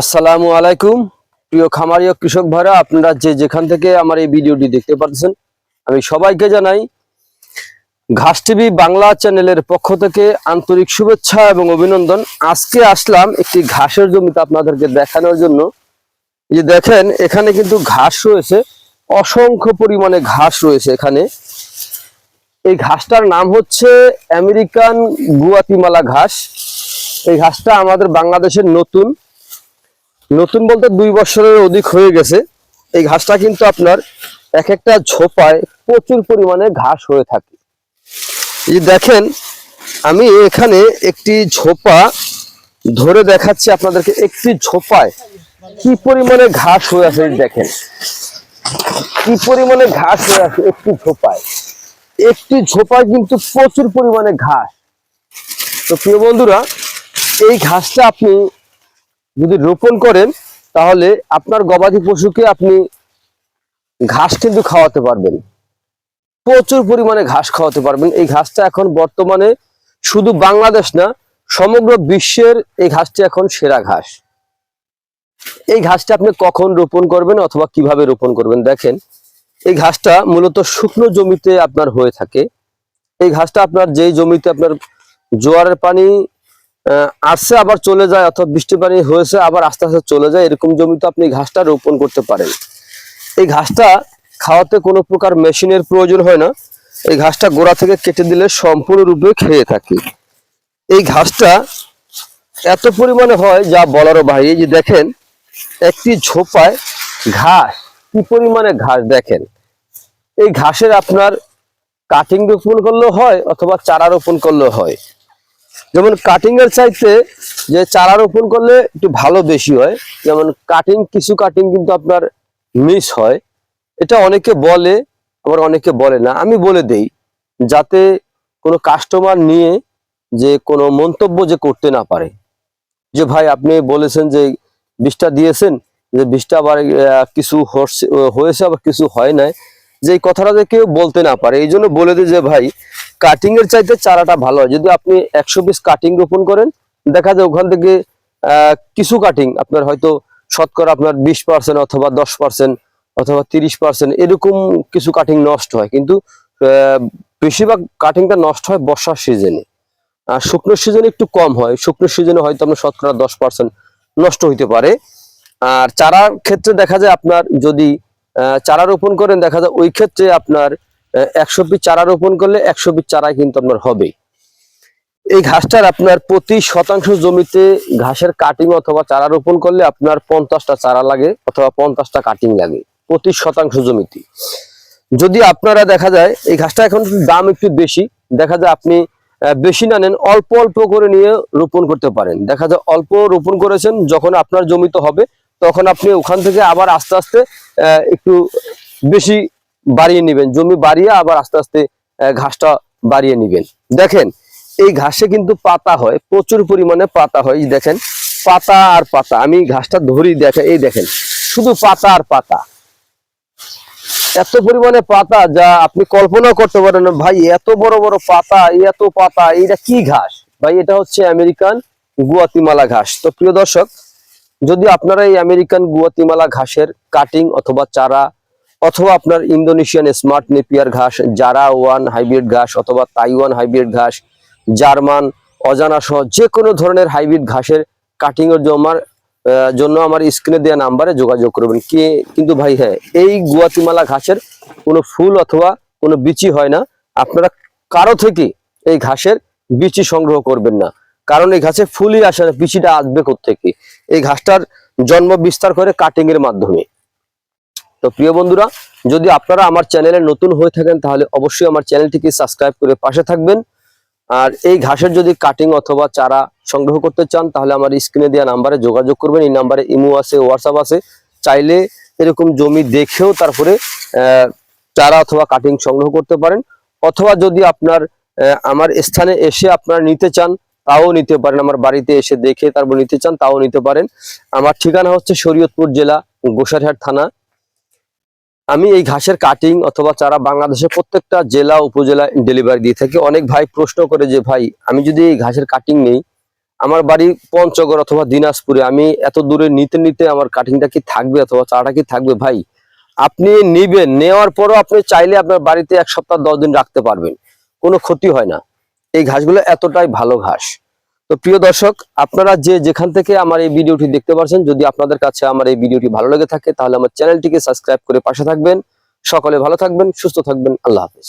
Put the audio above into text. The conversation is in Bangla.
আসসালামু আলাইকুম। প্রিয় খামারি ও কৃষক ভাইরা, আপনারা যে যেখান থেকে আমার এই ভিডিওটি দেখতে পাচ্ছেন, আমি সবাইকে জানাই, ঘাস টিভি বাংলা চ্যানেলের পক্ষ থেকে আন্তরিক শুভেচ্ছা এবং অভিনন্দন। আজকে আসলাম একটি ঘাসের জমিতে আপনাদেরকে দেখানোর জন্য। যে দেখেন, এখানে কিন্তু ঘাস রয়েছে, অসংখ্য পরিমাণে ঘাস রয়েছে এখানে। এই ঘাসটার নাম হচ্ছে আমেরিকান গুয়াতিমালা ঘাস। এই ঘাসটা আমাদের বাংলাদেশের নতুন নতুন বলতে দুই বছরের অধিক হয়ে গেছে। এই ঘাসটা কিন্তু আপনার এক একটা ঝোপায় প্রচুর পরিমাণে ঘাস হয়ে থাকে। এই দেখেন, আমি এখানে একটি ঝোপা ধরে দেখাচ্ছি আপনাদেরকে, একটি ঝোপায় কি পরিমাণে ঘাস হয়ে আছে দেখেন। কি পরিমাণে ঘাস হয়ে আছে একটি ঝোপায়। একটি ঝোপায় কিন্তু প্রচুর পরিমাণে ঘাস। তো প্রিয় বন্ধুরা, এই ঘাসটা আপনি যদি রোপণ করেন, তাহলে আপনার গবাদি পশুকে আপনি ঘাস কিন্তু খাওয়াতে পারবেন। প্রচুর পরিমাণে ঘাস খাওয়াতে পারবেন। এই ঘাসটা এখন বর্তমানে শুধু বাংলাদেশ না, সমগ্র বিশ্বের এই ঘাসটি এখন সেরা ঘাস। এই ঘাসটা আপনি কখন রোপণ করবেন অথবা কীভাবে রোপণ করবেন দেখেন, এই ঘাসটা মূলত শুকনো জমিতে আপনার হয়ে থাকে। এই ঘাসটা আপনার যেই জমিতে আপনার জোয়ারের পানি আসছে, আবার চলে যায় অথবা বৃষ্টি পানি হয়েছে, আবার আস্তে আস্তে চলে যায়, এরকম জমিতে আপনি ঘাসটা রোপণ করতে পারেন। এই ঘাসটা খাওয়াতে কোনো প্রকার মেশিনের প্রয়োজন হয় না। এই ঘাসটা গোড়া থেকে কেটে দিলে সম্পূর্ণরূপে খেয়ে থাকে। এই ঘাসটা এত পরিমাণে হয়, যা বলারও বাইরে যে দেখেন, একটি ঝোপায় ঘাস, কি পরিমাণে ঘাস দেখেন। এই ঘাসের আপনার কাটিং রোপণ করলেও হয়, অথবা চারা রোপণ করলেও হয়। যেমন কাটিং এর চাইতে যে চারা রোপণ করলে একটু ভালো বেশি হয়, যেমন কাটিং কিছু কাটিং কিন্তু আপনার মিস হয়। এটা অনেকে বলে, আবার অনেকে বলে না। আমি বলে দেই, যাতে কোনো কাস্টমার নিয়ে যে কোনো মন্তব্য যে করতে না পারে। যে ভাই, আপনি বলেছেন যে বিষটা দিয়েছেন, যে বিষটা আবার কিছু হয়েছে, আবার কিছু হয় নাই, যে এই কথাটা যে কেউ বলতে না পারে। এই জন্য বলে দিই যে ভাই কাটিং এর চাইতে চারাটা ভালো হয়। যদি আপনি একশো পিস কাটিং রোপণ করেন, দেখা যায় ওখান থেকে কিছু কাটিং আপনার হয়তো শতকরা আপনার বিশ পার্সেন্ট অথবা দশ পার্সেন্ট অথবা তিরিশ পার্সেন্ট এরকম কিছু কাটিং নষ্ট হয়। কিন্তু বেশিরভাগ কাটিংটা নষ্ট হয় বর্ষার সিজনে আর শুকনো সিজনে একটু কম হয়। শুকনো সিজনে হয়তো আপনার শতকরা দশ পার্সেন্ট নষ্ট হইতে পারে। আর চারার ক্ষেত্রে দেখা যায় আপনার যদি চারা রোপণ করেন, দেখা যায় ওই ক্ষেত্রে আপনার একশো পিস চারা রোপণ করলে একশো পিস চারা কিন্তু আপনার হবে এই ঘাসটার আপনার প্রতি শতাংশ জমিতে ঘাসের কাটিং অথবা চারা রোপণ করলে আপনার পঞ্চাশটা চারা লাগে অথবা পঞ্চাশটা কাটিং লাগে, প্রতি শতাংশ জমিতে। যদি আপনারা দেখা যায়, এই ঘাসটা এখন দাম একটু বেশি, দেখা যায় আপনি বেশি না নেন, অল্প অল্প করে নিয়ে রোপণ করতে পারেন। দেখা যায় অল্প রোপণ করেছেন, যখন আপনার জমিতে হবে, তখন আপনি ওখান থেকে আবার আস্তে আস্তে একটু বেশি বাড়িয়ে নেবেন। জমি বাড়িয়ে আবার আস্তে আস্তে ঘাসটা বাড়িয়ে নেবেন। দেখেন, এই ঘাসে কিন্তু পাতা হয়, প্রচুর পরিমাণে পাতা হয়। দেখেন, পাতা আর পাতা। আমি ঘাসটা ধরি দেখে এই দেখেন, শুধু পাতা আর পাতা। এত পরিমাণে পাতা যা আপনি কল্পনা করতে পারেন ভাই, এত বড় বড় পাতা, এত পাতা এটা কি ঘাস? ভাই, এটা হচ্ছে আমেরিকান গুয়াতিমালা ঘাস। তো প্রিয় দর্শক, যদি আপনারা এই আমেরিকান গুয়াতিমালা ঘাসের কাটিং অথবা চারা অথবা আপনার ইন্দোনেশিয়ান স্মার্ট নেপিয়ার ঘাস জারা ওয়ান হাইব্রিড ঘাস অথবা তাইওয়ান হাইব্রিড ঘাস জার্মান অজানা সহ যে কোনো ধরনের হাইব্রিড ঘাসের কাটিং এর জন্য আমার আহ, জন্য আমার স্ক্রিনে দেওয়া নাম্বারে যোগাযোগ করবেন। কে কিন্তু ভাই হ্যাঁ এই গুয়াতিমালা ঘাসের কোনো ফুল অথবা কোনো বিচি হয় না। আপনারা কারও থেকে এই ঘাসের বিচি সংগ্রহ করবেন না। কারণ এই ঘাসে ফুলই আসে না বিচিটা আসবে থেকে এই ঘাসটার জন্ম বিস্তার করে কাটিং এর মাধ্যমে। তো প্রিয় বন্ধুরা, যদি আপনারা আমার চ্যানেলে নতুন হয়ে থাকেন, তাহলে অবশ্যই আমার চ্যানেলটিকে সাবস্ক্রাইব করে পাশে থাকবেন। আর এই ঘাসের যদি কাটিং অথবা চারা সংগ্রহ করতে চান, তাহলে আমার স্ক্রিনে দেওয়া নাম্বারে যোগাযোগ করবেন। এই নাম্বারে ইমো আছে হোয়াটসঅ্যাপ আছে। চাইলে এরকম জমি দেখেও তারপরে চারা অথবা কাটিং সংগ্রহ করতে পারেন। অথবা যদি আপনার আমার স্থানে এসে আপনারা নিতে চান, তাও নিতে পারেন। আমার বাড়িতে এসে দেখে তারপর নিতে চান, তাও নিতে পারেন। আমার ঠিকানা হচ্ছে শরীয়তপুর জেলা গোসাইরহাট থানা। আমি এই ঘাসের কাটিং অথবা চারা বাংলাদেশের প্রত্যেকটা জেলা, উপজেলা ডেলিভারি দিয়ে থাকি। অনেক ভাই প্রশ্ন করে যে, ভাই, আমি যদি এই ঘাসের কাটিং নেই, আমার বাড়ি পঞ্চগড় অথবা দিনাজপুরে, আমি এত দূরে নিতে নিতে আমার কাটিংটা কি থাকবে অথবা চারাটা কি থাকবে? ভাই, আপনি নিবেন, নেওয়ার পরও আপনি চাইলে আপনার বাড়িতে এক সপ্তাহ, দশ দিন রাখতে পারবেন। কোনো ক্ষতি হয় না। এই ঘাসগুলো এতটাই ভালো ঘাস। তো প্রিয় দর্শক, আপনারা যে যেখান থেকে আমার এই ভিডিওটি দেখতে পারছেন, যদি আপনাদের কাছে আমার এই ভিডিওটি ভালো লেগে থাকে, তাহলে আমার চ্যানেলটিকে সাবস্ক্রাইব করে পাশে থাকবেন। সকলে ভালো থাকবেন, সুস্থ থাকবেন। আল্লাহ হাফিজ।